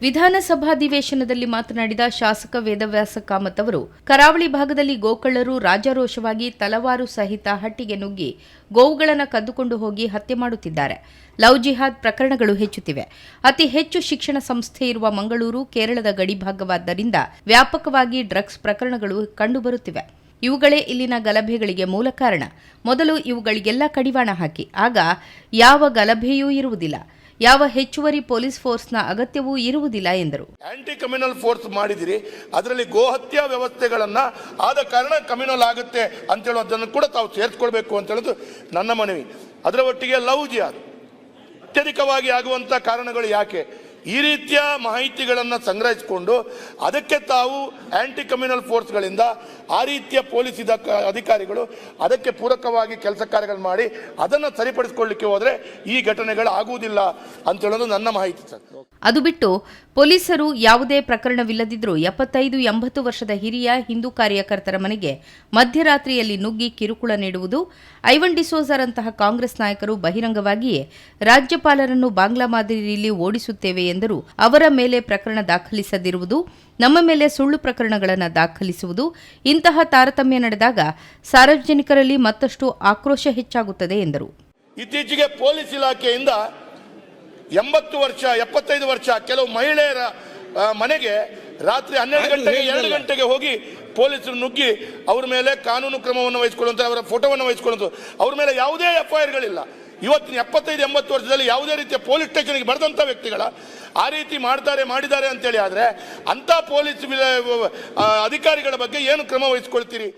ವಿಧಾನಸಭಾಧಿವೇಶನದಲ್ಲಿ ಮಾತನಾಡಿದ ಶಾಸಕ ವೇದವ್ಯಾಸ ಕಾಮತ್ ಅವರು, ಕರಾವಳಿ ಭಾಗದಲ್ಲಿ ಗೋಕಳ್ಳರು ರಾಜಾರೋಷವಾಗಿ ತಲವಾರು ಸಹಿತ ಹಟ್ಟಿಗೆ ನುಗ್ಗಿ ಗೋವುಗಳನ್ನು ಕದ್ದುಕೊಂಡು ಹೋಗಿ ಹತ್ಯೆ ಮಾಡುತ್ತಿದ್ದಾರೆ. ಲವ್ ಜಿಹಾದ್ ಪ್ರಕರಣಗಳು ಹೆಚ್ಚುತ್ತಿವೆ. ಅತಿ ಹೆಚ್ಚು ಶಿಕ್ಷಣ ಸಂಸ್ಥೆ ಇರುವ ಮಂಗಳೂರು, ಕೇರಳದ ಗಡಿಭಾಗವಾದ್ದರಿಂದ ವ್ಯಾಪಕವಾಗಿ ಡ್ರಗ್ಸ್ ಪ್ರಕರಣಗಳು ಕಂಡುಬರುತ್ತಿವೆ. ಇವುಗಳೇ ಇಲ್ಲಿನ ಗಲಭೆಗಳಿಗೆ ಮೂಲ ಕಾರಣ. ಮೊದಲು ಇವುಗಳಿಗೆಲ್ಲ ಕಡಿವಾಣ ಹಾಕಿ. ಆಗ ಯಾವ ಗಲಭೆಯೂ ಇರುವುದಿಲ್ಲ. ಯಾವ ಹೆಚ್ಚುವರಿ ಪೊಲೀಸ್ ಫೋರ್ಸ್ನ ಅಗತ್ಯವೂ ಇರುವುದಿಲ್ಲ ಎಂದರು. ಆಂಟಿ ಕಮ್ಯುನಲ್ ಫೋರ್ಸ್ ಮಾಡಿದಿರಿ. ಅದರಲ್ಲಿ ಗೋಹತ್ಯಾ ವ್ಯವಸ್ಥೆಗಳನ್ನ ಆದ ಕಾರಣ ಕಮ್ಯುನಲ್ ಆಗುತ್ತೆ ಅಂತ ಹೇಳೋದನ್ನು ಕೂಡ ತಾವು ಸೇರಿಸ್ಕೊಳ್ಬೇಕು ಅಂತ ಹೇಳೋದು ನನ್ನ ಮನವಿ. ಅದರ ಒಟ್ಟಿಗೆ ಲವ್ ಜಿಯಾದ್ ಅತ್ಯಧಿಕವಾಗಿ ಆಗುವಂಥ ಕಾರಣಗಳು ಯಾಕೆ? ಈ ರೀತಿಯ ಮಾಹಿತಿಗಳನ್ನು ಸಂಗ್ರಹಿಸಿಕೊಂಡು ಅದಕ್ಕೆ ತಾವು ಆ್ಯಂಟಿ ಕಮ್ಯುನಲ್ ಫೋರ್ಸ್ಗಳಿಂದ ಆ ರೀತಿಯ ಪೊಲೀಸ್ ಇದ ಅಧಿಕಾರಿಗಳು ಅದಕ್ಕೆ ಪೂರಕವಾಗಿ ಕೆಲಸ ಕಾರ್ಯಗಳು ಮಾಡಿ ಅದನ್ನು ಸರಿಪಡಿಸ್ಕೊಳ್ಳಿಕ್ಕೆ ಹೋದರೆ ಈ ಘಟನೆಗಳು ಆಗುವುದಿಲ್ಲ ಅಂತ ಹೇಳೋದು ನನ್ನ ಮಾಹಿತಿ ಸರ್. ಅದು ಬಿಟ್ಟು ಪೊಲೀಸರು ಯಾವುದೇ ಪ್ರಕರಣವಿಲ್ಲದಿದ್ದರೂ ಎಪ್ಪತ್ತೈದು, ಎಂಬತ್ತು ವರ್ಷದ ಹಿರಿಯ ಹಿಂದೂ ಕಾರ್ಯಕರ್ತರ ಮನೆಗೆ ಮಧ್ಯರಾತ್ರಿಯಲ್ಲಿ ನುಗ್ಗಿ ಕಿರುಕುಳ ನೀಡುವುದು, ಐವನ್ ಡಿಸೋಜರಂತಹ ಕಾಂಗ್ರೆಸ್ ನಾಯಕರು ಬಹಿರಂಗವಾಗಿಯೇ ರಾಜ್ಯಪಾಲರನ್ನು ಬಾಂಗ್ಲಾ ಮಾದರಿಯಲ್ಲಿ ಓಡಿಸುತ್ತೇವೆ ಎಂದರು. ಅವರ ಮೇಲೆ ಪ್ರಕರಣ ದಾಖಲಿಸದಿರುವುದು, ನಮ್ಮ ಮೇಲೆ ಸುಳ್ಳು ಪ್ರಕರಣಗಳನ್ನು ದಾಖಲಿಸುವುದು, ಇಂತಹ ತಾರತಮ್ಯ ನಡೆದಾಗ ಸಾರ್ವಜನಿಕರಲ್ಲಿ ಮತ್ತಷ್ಟು ಆಕ್ರೋಶ ಹೆಚ್ಚಾಗುತ್ತದೆ ಎಂದರು. ಇತ್ತೀಚೆಗೆ ಪೊಲೀಸ್ ಇಲಾಖೆಯಿಂದ ಎಂಬತ್ತು ವರ್ಷ, ಎಪ್ಪತ್ತೈದು ವರ್ಷ ಕೆಲವು ಮಹಿಳೆಯರ ಮನೆಗೆ ರಾತ್ರಿ ಹನ್ನೆರಡು ಗಂಟೆಗೆ ಎರಡು ಗಂಟೆಗೆ ಹೋಗಿ ಪೊಲೀಸರು ನುಗ್ಗಿ ಅವ್ರ ಮೇಲೆ ಕಾನೂನು ಕ್ರಮವನ್ನು ವಹಿಸಿಕೊಳ್ಳುವಂಥ ಅವರ ಫೋಟೋವನ್ನು ವಹಿಸಿಕೊಳ್ಳುವಂಥ ಅವ್ರ ಮೇಲೆ ಯಾವುದೇ ಎಫ್ ಐ ಆರ್ಗಳಿಲ್ಲ ಇವತ್ತಿನ ಎಪ್ಪತ್ತೈದು ಎಂಬತ್ತು ವರ್ಷದಲ್ಲಿ ಯಾವುದೇ ರೀತಿಯ ಪೊಲೀಸ್ ಸ್ಟೇಷನ್ಗೆ ಬರೆದಂಥ ವ್ಯಕ್ತಿಗಳ ಆ ರೀತಿ ಮಾಡ್ತಾರೆ ಮಾಡಿದ್ದಾರೆ ಅಂತೇಳಿ ಆದರೆ ಅಂಥ ಪೊಲೀಸ್ ಅಧಿಕಾರಿಗಳ ಬಗ್ಗೆ ಏನು ಕ್ರಮ ವಹಿಸ್ಕೊಳ್ತೀರಿ?